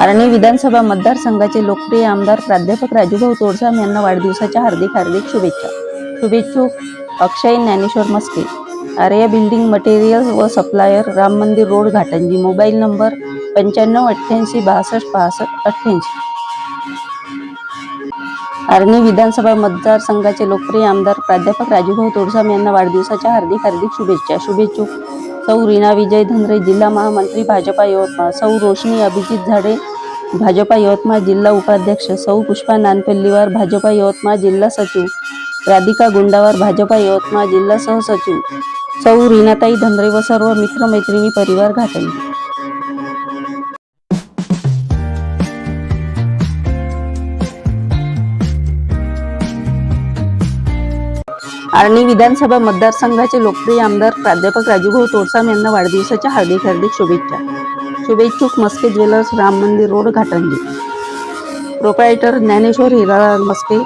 आर्णी विधानसभा मतदारसंघाचे लोकप्रिय आमदार प्राध्यापक राजूभाऊ तोडसाम यांना वाढदिवसाच्या हार्दिक हार्दिक शुभेच्छा. शुभेच्छुक अक्षय ज्ञानेश्वर मस्के. आर्या बिल्डिंग मटेरियल व supplier Ram Mandir road Ghatanji. Mobile number पंच्याण्णव अठ्ठ्याऐंशी बासष्ट पासष्ट अठ्ठ्याऐंशी. आर्णी विधानसभा मतदारसंघाचे लोकप्रिय आमदार प्राध्यापक राजूभाऊ तोडसाम यांना वाढदिवसाच्या हार्दिक हार्दिक शुभेच्छा. शुभेच्छुक सौ रीना विजय धनरे जिल्हा महामंत्री भाजपा यवतमाळ सौ रोशनी अभिजित झाडे भाजपा यवतमाळ जिल्हा उपाध्यक्ष सौ पुष्पा नानपल्लीवार भाजपा यवतमाळ जिल्हा सचिव राधिका गुंडावार भाजपा यवतमाळ जिल्हा सहसचिव सौ रीनाताई धनरे व सर्व मित्रमैत्रिणी परिवार घाटंजी आर्णी विधानसभा मतदारसंघाचे लोकप्रिय आमदार प्राध्यापक राजूभाऊ तोडसाम यांना वाढदिवसाच्या हार्दिक हार्दिक शुभेच्छा. शुभेच्छुक Maske jewellers Ram Mandir road Ghatanji proprietor Dnyaneshwar Hirala Maske.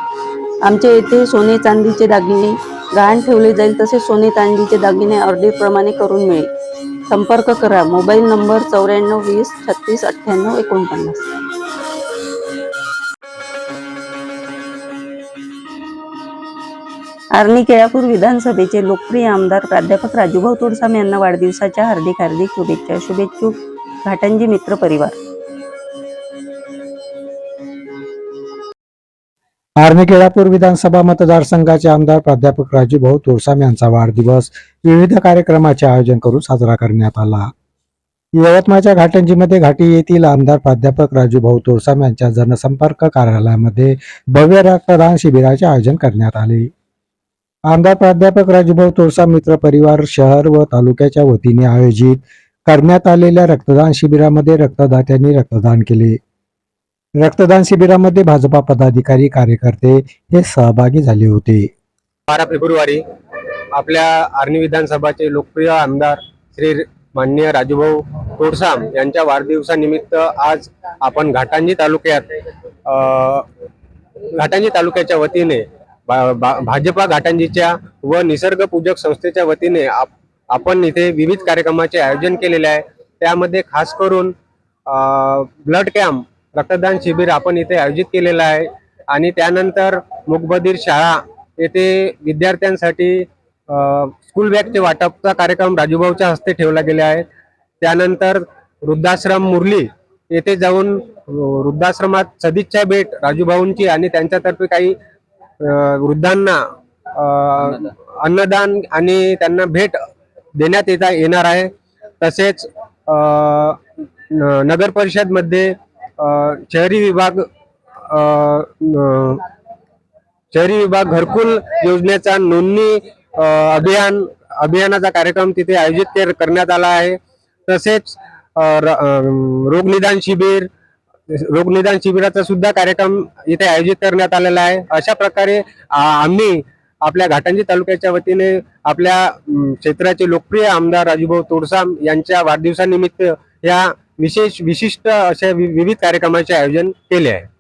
आमच्या येथे सोने चांदीचे दागिने. गहाण ठेवले जाईल तसेच सोने चांदीचे दागिने ऑर्डरप्रमाणे करून मिळेल. संपर्क करा. मोबाईल नंबर चौऱ्याण्णव वीस छत्तीस अठ्ठ्याण्णव एकोणपन्नास. आर्णी केळापूर विधानसभेचे लोकप्रिय आमदार प्राध्यापक राजूभाऊ तोडसाम यांना वाढदिवसाच्या हार्दिक हार्दिक शुभेच्छा शुभेच्छुक घाटंजी मित्र परिवार. आर्मी केळापूर विधानसभा मतदारसंघाचे आमदार प्राध्यापक राजूभाऊ तोडसाम यांचा वाढदिवस विविध कार्यक्रमाचे आयोजन करून साजरा करण्यात आला. यवतमाळच्या घाटंजीमध्ये घाटी येथील आमदार प्राध्यापक राजूभाऊ तोडसाम यांच्या जनसंपर्क कार्यालयामध्ये भव्य रक्तदान शिबिराचे आयोजन करण्यात आले. आमदार प्राध्यापक राजूभाऊ तोरसा मित्र परिवार शहर व तालुक्याच्या वतीने आयोजित करण्यात आलेल्या रक्तदान शिबिरामध्ये रक्तदात्यांनी रक्तदान केले. रक्तदान शिबिरामध्ये भाजपा पदाधिकारी कार्यकर्ते हे सहभागी झाले होते. बारा फेब्रुवारी आपल्या आर्णी विधानसभाचे लोकप्रिय आमदार श्री माननीय राजूभाऊ तोडसाम यांच्या वाढदिवसानिमित्त आज आपण घाटांजी तालुक्यात घाटांजी तालुक्याच्या वतीने भाजपा घाटांजीच्या व निसर्ग पूजक संस्थेच्या वतीने आप- आपण इथे विविध कार्यक्रमाचे आयोजन केलेले आहे. त्यामध्ये खास करून ब्लड कॅम्प रक्तदान शिबिर आपण इथे आयोजित केलेलं आहे. आणि त्यानंतर मुकबधीर शाळा येथे विद्यार्थ्यांसाठी स्कूल बॅगचे वाटपचा कार्यक्रम राजूभाऊच्या हस्ते ठेवला गेला आहे. त्यानंतर वृद्धाश्रम मुरली येथे जाऊन वृद्धाश्रमात सदिच्छा भेट राजूभाऊंची आणि त्यांच्यातर्फे काही वृद्धांना अन्नदान आणि त्यांना भेट देण्यात येता येणार आहे. तसेच न- नगर परिषदमध्ये शहरी विभाग शहरी विभाग घरकुल योजनेचा नोंदणी अभियान अभियानाचा कार्यक्रम तिथे आयोजित करण्यात आला आहे. तसेच र- रोगनिदान शिबिर रोगनिदान शिबिराचा सुद्धा कार्यक्रम इथे आयोजित करण्यात आलेला आहे. अशा प्रकारे आम्ही आपल्या घाटंजी तालुक्याच्या वतीने आपल्या क्षेत्राचे लोकप्रिय आमदार राजूभाऊ तोडसाम यांच्या वाढदिवसानिमित्त या विशेष विशिष्ट अशा वि- विविध कार्यक्रमाचे आयोजन केले आहे.